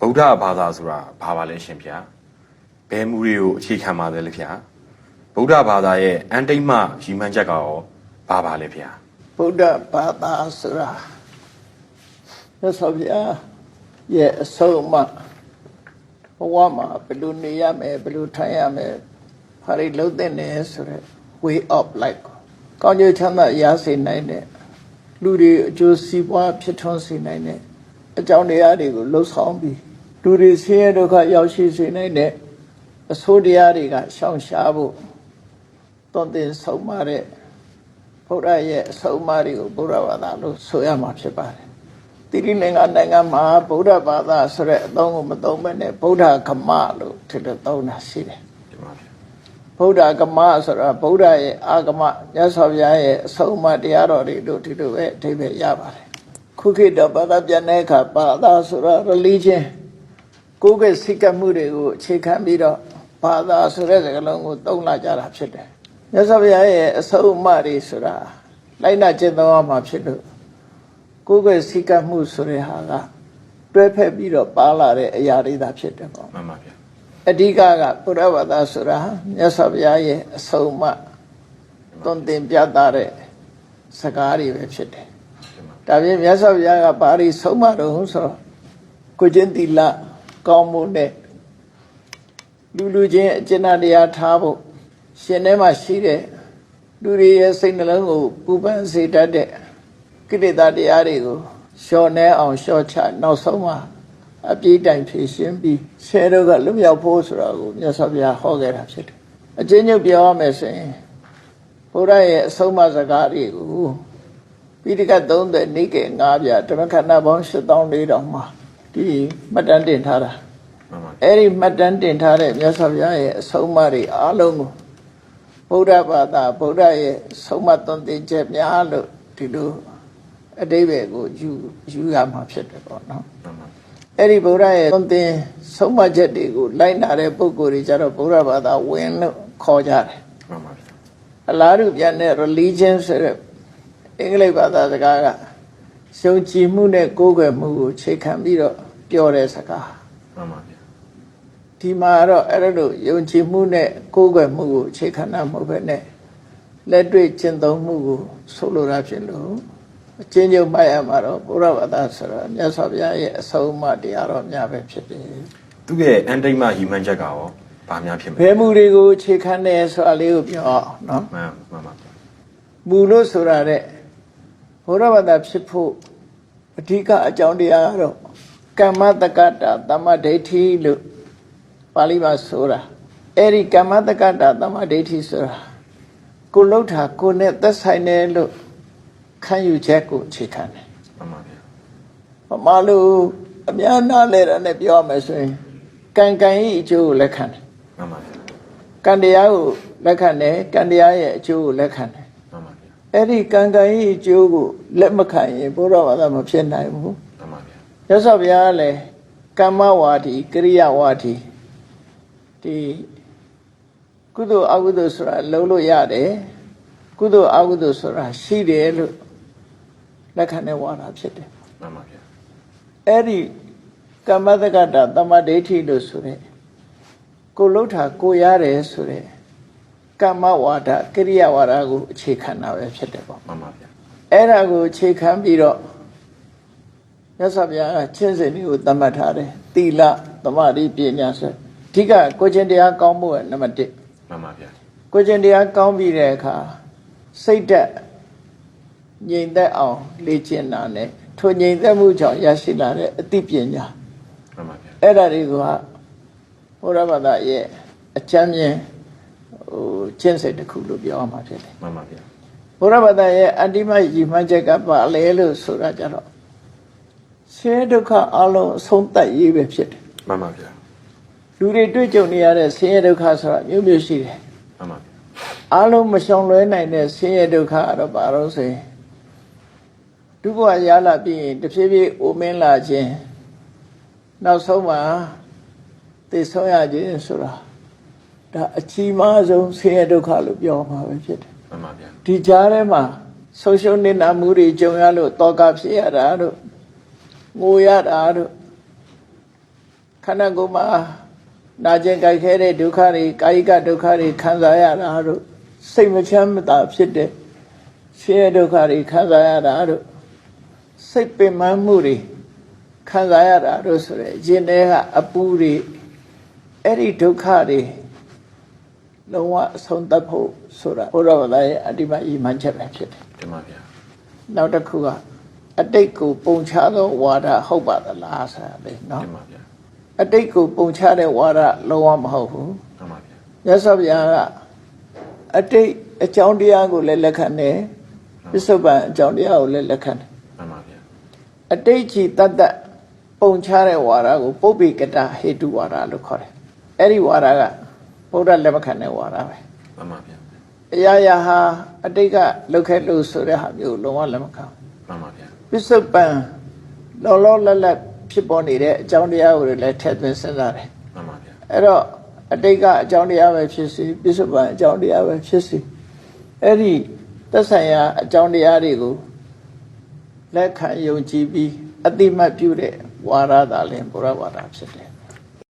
ဗုဒ္ဓဘာသာဆိုတာဘာပါလဲရှင်ဗျာဘယ်မူတွေကိုအခြေခံပါလဲလေဗျာဗုဒ္ဓဘာသာရဲ့အန်တိတ်မရည်မှန်းချက်ကရောဘာပါလဲဗျာဗုဒ္ဓဘာသာဆိုတာမြတ်စွာဘုရားရဲ့အဆုံးအမဘဝမှာဘယ်လိုနေရမယ်ဘယ်လိုထိုင်ရမယ်ဘာတွေလုပ်သင့်တယ်ဆိုတဲ့ way of life ကိုကောင်းကျိုးချမ်းသာရစေနိုင်တဲ့လူတွေအကျိုးစီးပွားဖြစ်ထွန်းစေနိုင်တဲ့ အကြောင်းတရားတွေကိုလှုပ်ဆောင်ပြီးလူတွေဆင်းရဲဒုက္ခရောက်ရှိစေနိုင်တဲ့အဆိုးတရားတွေကရှောင်ရှားဖို့သွန်သင်ဆုံးမတဲ့ဘုရားရဲ့အဆုံးအမတွေကိုဘုရားဘာသာလို့ဆိုရမှာဖြစ်ပါတယ်။တိရိလင်္ကာနိုင်ငံမှာဗုဒ္ဓဘာသာဆိုတဲ့အသုံးကိုမသုံးဘဲနဲ့ဗုဒ္ဓဂမလို့ထည့်လို့သုံးတာရှိတယ်ဒီမှာဗျာ။ဗုဒ္ဓဂမဆိုတာဗုဒ္ဓရဲ့အာဂမမြတ်စွာဘုရားရဲ့အဆုံးအမတရားတော်တွေတို့ဒီလိုပဲအဓိပ္ပာယ်ရပါတယ်။ ခုခေတ်တော့ဘာသာပြန်တဲ့အခါဘာသာဆိုတာ religion ကိုယ်ကစိတ်ကပ်မှုတွေကိုအခြေခံပြီးတော့ဘာသာဆိုတဲ့စကားလုံးကိုသုံးလာကြတာဖြစ်တယ်။မြတ်စွာဘုရားရဲ့အဆုံးအမတွေဆိုတာလိုက်နာကျင့်သုံးရမှာဖြစ်လို့ကိုယ်ကစိတ်ကပ်မှုဆိုတဲ့ဟာကတွဲဖက်ပြီးတော့ပါလာတဲ့အရာတွေသာဖြစ်တယ်ပေါ့မှန်ပါဗျာ။အဓိကကဘုရားဘာသာဆိုတာမြတ်စွာဘုရားရဲ့အဆုံးအမသွန်သင်ပြသတဲ့စကားတွေပဲဖြစ်တယ်။ ဒါပြင်မြတ်စွာဘုရားကဘာတွေဆုံးမတော့ဆိုတော့ကိုကျင့်သီလကောင်းမှုနဲ့လူလူချင်းအကျဉ်းတရားထားဖို့ရှင်ထဲမှာရှိတဲ့လူတွေရဲ့စိတ်နှလုံးကိုပူပန်စေတတ်တဲ့ကိလေသာတရားတွေကိုလျှော့နှဲအောင်လျှော့ချနောက်ဆုံးမှာအပြည့်တိုင်ဖြည့်ရှင်းပြီးဆဲတော့ကလွတ်မြောက်ဖို့ဆိုတာကိုမြတ်စွာဘုရားဟောခဲ့တာဖြစ်တယ်။အကျဉ်းချုပ်ပြောရမယ်ဆိုရင်ဘုရားရဲ့အဆုံးအမစကားတွေကို ပိဋကတ်30နိကေ9ပြဓမ္မခန္ဓာပေါင်း8400မှာဒီမှတ်တမ်းတင်ထားတာမှန်ပါအဲ့ဒီမှတ်တမ်းတင်ထားတဲ့မြတ်စွာဘုရားရဲ့အဆုံးအမတွေအားလုံးကိုဗုဒ္ဓဘာသာဗုဒ္ဓရဲ့ဆုံးမသွန်သင်ချက်များလို့ဒီလိုအတိဘယ်ကိုယူယူရမှာဖြစ်တယ်ပေါ့နော်မှန်ပါအဲ့ဒီဗုဒ္ဓရဲ့သွန်သင်ဆုံးမချက်တွေကိုလိုက်နာတဲ့ပုဂ္ဂိုလ်တွေကြတော့ဗုဒ္ဓဘာသာဝင်လို့ခေါ်ကြတယ်မှန်ပါဗျာအလားတူပြန်တဲ့ religion ဆိုတဲ့ အင်္ဂလိပ်ဘာသာစကားကရှုံကြည်မှုနဲ့ကိုးကွယ်မှုကိုခြေခံပြီးတော့ပြောတဲ့စကားမှန်ပါဗျာဒီမှာတော့အဲ့ဒါလို့ယုံကြည်မှုနဲ့ကိုးကွယ်မှုကိုအခြေခံတာမဟုတ်ပဲနဲ့လက်တွေ့ကျင့်သုံးမှုကိုဆိုလိုတာဖြစ်လို့အချင်းချင်းမှတ်ရမှာတော့ဘုရားဘာသာဆိုတော့မြတ်စွာဘုရားရဲ့အဆုံးအမတရားတော်များပဲဖြစ်တယ်သူ့ရဲ့အန်တိတ်မရည်မှန်းချက်ကရောဘာများဖြစ်မ။လဲဘယ်မူတွေကိုအခြေခံတယ်ဆိုတာလေးကိုပြောအောင်နော်မှန်မှန်ပါဗျာ။မူလို့ဆိုတာတဲ့ ဘုရားဘာသာဖြစ်ဖို့အဓိကအကြောင်းတရားကတော့ကမ္မတက္ကတာသမ္မာဒိဋ္ဌိလို့ပါဠိမှာဆိုတာအဲ့ဒီကမ္မတက္ကတာသမ္မာဒိဋ္ဌိဆိုတာကိုလှုပ်တာကိုနဲ့သက်ဆိုင်တယ်လို့ခံယူချက်ကိုအခြေခံတယ်မှန်ပါဗျာ။ဘာမှလို့အများနာလဲတာနဲ့ပြောရမယ်ဆိုရင်ကံကံဤအကျိုးကိုလက်ခံတယ်မှန်ပါဗျာ။ကံတရားကိုလက်ခံတယ်ကံတရားရဲ့အကျိုးကိုလက်ခံတယ်မှန်ပါဗျာ။ အဲ့ဒီကံကံဤအကျိုးကိုလက်မခံရင်ဘုရားဘာသာမဖြစ်နိုင်ဘူး။မှန်ပါဗျာရသော်ဘုရားကလည်းကမ္မဝါဒီကရိယာဝါဒီဒီကုသိုလ်အကုသိုလ်ဆိုတာလုံးလို့ရတယ်ကုသိုလ်အကုသိုလ်ဆိုတာရှိတယ်လို့လက်ခံတဲ့ဝါဒဖြစ်တယ်မှန်ပါဗျာအဲ့ဒီကမ္မတက္ကတာတမ္မာဒိဋ္ဌိလို့ဆိုတဲ့ကိုလှုပ်တာကိုရတယ်ဆိုတဲ့ ကမ္မဝါဒကရိယာဝါဒကိုအခြေခံတာပဲဖြစ်တယ်ပေါ့မှန်ပါဗျာအဲ့ဒါကိုအခြေခံပြီးတော့မြတ်စွာဘုရားကချင်းစင်တွေကိုသတ်မှတ်ထားတယ်သီလသမာဓိပညာဆိုအဓိကကိုချင်းတရားကောင်းမှုကနံပါတ်1မှန်ပါဗျာကိုချင်းတရားကောင်းပြီးတဲ့အခါစိတ်သက်ငြိမ်သက်အောင်လေ့ကျင့်တာနဲ့ထိုငြိမ်သက်မှုကြောင့်ရရှိလာတဲ့အသိပညာမှန်ပါဗျာအဲ့ဒါတွေကဘုရားဘာသာရဲ့အချမ်းမြင် ဟိုကျင့်စိတ်တစ်ခုလို့ပြောရမှာဖြစ်တယ်မှန်ပါဗျာဘုရားဘာသာရဲ့အတ္တိမယီမှန်းချက်ကပါလေလို့ဆိုတာကြတော့ဆင်းရဲဒုက္ခအလုံးအဆုံးသတ်ရေးပဲဖြစ်တယ်မှန်ပါဗျာလူတွေတွေ့ကြုံနေရတဲ့ဆင်းရဲဒုက္ခဆိုတာမျိုးမျိုးရှိတယ်မှန်ပါဗျာအလုံးမရှောင်လွဲနိုင်တဲ့ဆင်းရဲဒုက္ခကတော့ဘာလို့ဆိုရင်ဒုက္ခရလာပြီးရင်တဖြည်းဖြည်းအိုမင်းလာခြင်းနောက်ဆုံးမှာသိဆုံးရခြင်းဆိုတာ ဒါအကြီးမားဆုံးဆင်းရဲဒုက္ခလို့ပြောမှာပဲဖြစ်တယ်မှန်ပါဗျာဒီကြားထဲမှာဆုံးရှုံးနေတာမှုတွေကြုံရလို့တောကဖြစ်ရတာတို့ငိုရတာတို့ခန္ဓာကိုယ်မှာနာကျင်ကြိုက်ခဲတဲ့ဒုက္ခတွေကာယကဒုက္ခတွေခံစားရတာတို့စိတ်မချမ်းမသာဖြစ်တဲ့ဆင်းရဲဒုက္ခတွေခံစားရတာတို့စိတ်ပင်ပန်းမှုတွေခံစားရတာတို့ဆိုရယ်ရင်ထဲကအပူတွေအဲ့ဒီဒုက္ခတွေ လုံးဝအဆုံးသတ်ဖို့ဆိုတာဘုရားဘာသာရဲ့အတ္တိမဤမှန်ချက်ပဲဖြစ်တယ်တင်ပါဗျာနောက်တစ်ခုကအတိတ်ကိုပုံချသောဝါဒဟုတ်ပါသလားဆိုတာလေနော်တင်ပါဗျာအတိတ်ကိုပုံချတဲ့ဝါဒလုံးဝမဟုတ်ဘူးတင်ပါဗျာမြတ်စွာဘုရားကအတိတ်အကြောင်းတရားကိုလည်းလက်ခံတယ်ပစ္စုပန်အကြောင်းတရားကိုလည်းလက်ခံတယ်တင်ပါဗျာအတိတ်ကြီးတတ်တတ်ပုံချတဲ့ဝါဒကိုပုပ္ပိကတဟေတုဝါဒလို့ခေါ်တယ်အဲ့ဒီဝါဒက ဘုရားလက်မခံတဲ့ဝါဒပဲတင်ပါဗျာအရာရာဟာအတိတ်ကလုတ်ခဲ့လို့ဆိုတဲ့ဟာမျိုးလုံးဝလက်မခံဘူးတင်ပါဗျာပစ္စုပန်လောလောလတ်လတ်ဖြစ်ပေါ်နေတဲ့အကြောင်းတရားကိုလည်းထည့်သွင်းစဉ်းစားတယ်တင်ပါဗျာအဲ့တော့အတိတ်ကအကြောင်းတရားပဲဖြစ်စီပစ္စုပန်အကြောင်းတရားပဲဖြစ်စီအဲ့ဒီသက်ဆိုင်ရာအကြောင်းတရားတွေကိုလက်ခံယုံကြည်ပြီးအတိမတ်ပြုတဲ့ဝါရသာလင်ဘုရားဝါဒဖြစ်တယ်